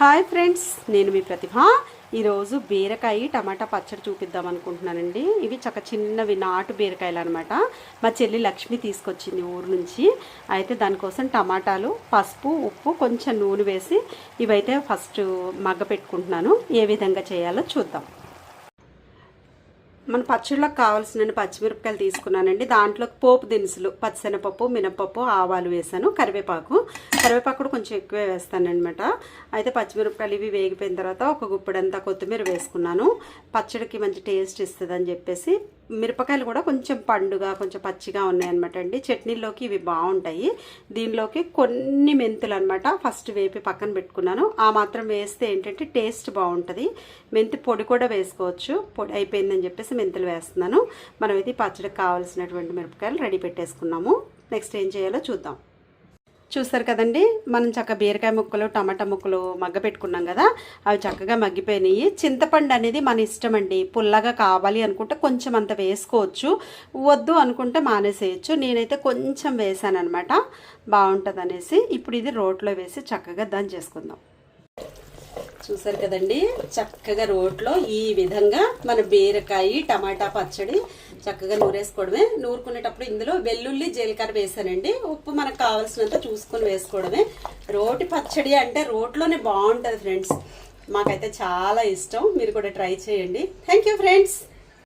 Hi friends నేను మీ ప్రతిభ. ఈరోజు బీరకాయ టమాటా పచ్చడి చూపిద్దాం అనుకుంటున్నానండి. ఇవి చక్క చిన్నవి నాటు బీరకాయలు అనమాట మా చెల్లి లక్ష్మి తీసుకొచ్చింది ఊరు నుంచి. అయితే దానికోసం టమాటాలు పసుపు ఉప్పు కొంచెం నూనె వేసి ఇవైతే ఫస్ట్ మగ్గ పెట్టుకుంటున్నాను. ఏ విధంగా చేయాలో చూద్దాం. మన పచ్చళ్ళకి కావాల్సిన పచ్చిమిరపకాయలు తీసుకున్నానండి. దాంట్లో పోపు దినుసులు పచ్చిశనగపప్పు మినపప్పు ఆవాలు వేసాను కరివేపాకు. కరివేపాకు కూడా కొంచెం ఎక్కువే వేస్తానమాట అయితే పచ్చిమిరపకాయలు ఇవి వేగిపోయిన తర్వాత ఒక గుప్పెడంతా కొత్తిమీర వేసుకున్నాను. పచ్చడికి మంచి టేస్ట్ ఇస్తుంది చెప్పేసి మిరపకాయలు కూడా కొంచెం పండుగ కొంచెం పచ్చిగా ఉన్నాయన్నమాట అండి. చట్నీలోకి ఇవి బాగుంటాయి. దీనిలోకి కొన్ని మెంతులు అనమాట ఫస్ట్ వేపి పక్కన పెట్టుకున్నాను. ఆ మాత్రం వేస్తే ఏంటంటే టేస్ట్ బాగుంటుంది. మెంతి పొడి కూడా వేసుకోవచ్చు. పొడి అయిపోయిందని చెప్పేసి మెంతులు వేస్తున్నాను. మనమైతే ఈ పచ్చడికి కావాల్సినటువంటి మిరపకాయలు రెడీ పెట్టేసుకున్నాము. నెక్స్ట్ ఏం చేయాలో చూద్దాం. చూస్తారు కదండి? మనం చక్క బీరకాయ ముక్కలు టమాటా ముక్కలు మగ్గ పెట్టుకున్నాం కదా? అవి చక్కగా మగ్గిపోయినాయి. చింతపండు అనేది మన ఇష్టం అండి పుల్లగా కావాలి అనుకుంటే కొంచెం అంత వేసుకోవచ్చు. వద్దు అనుకుంటే మానేసేయచ్చు. నేనైతే కొంచెం వేసాను అనమాట బాగుంటుంది అనేసి ఇప్పుడు ఇది రోట్లో వేసి చక్కగా దాన్ని చేసుకుందాం. చూసారు కదండి? చక్కగా రోట్లో ఈ విధంగా మన బీరకాయ టమాటా పచ్చడి చక్కగా నూరేసుకోవడమే. నూరుకునేటప్పుడు ఇందులో వెల్లుల్లి జీలకర్ర వేసానండి. ఉప్పు మనకు కావాల్సినంత చూసుకొని వేసుకోవడమే. రోటి పచ్చడి అంటే రోట్లోనే బాగుంటుంది ఫ్రెండ్స్. మాకైతే చాలా ఇష్టం. మీరు కూడా ట్రై చేయండి. Thank you friends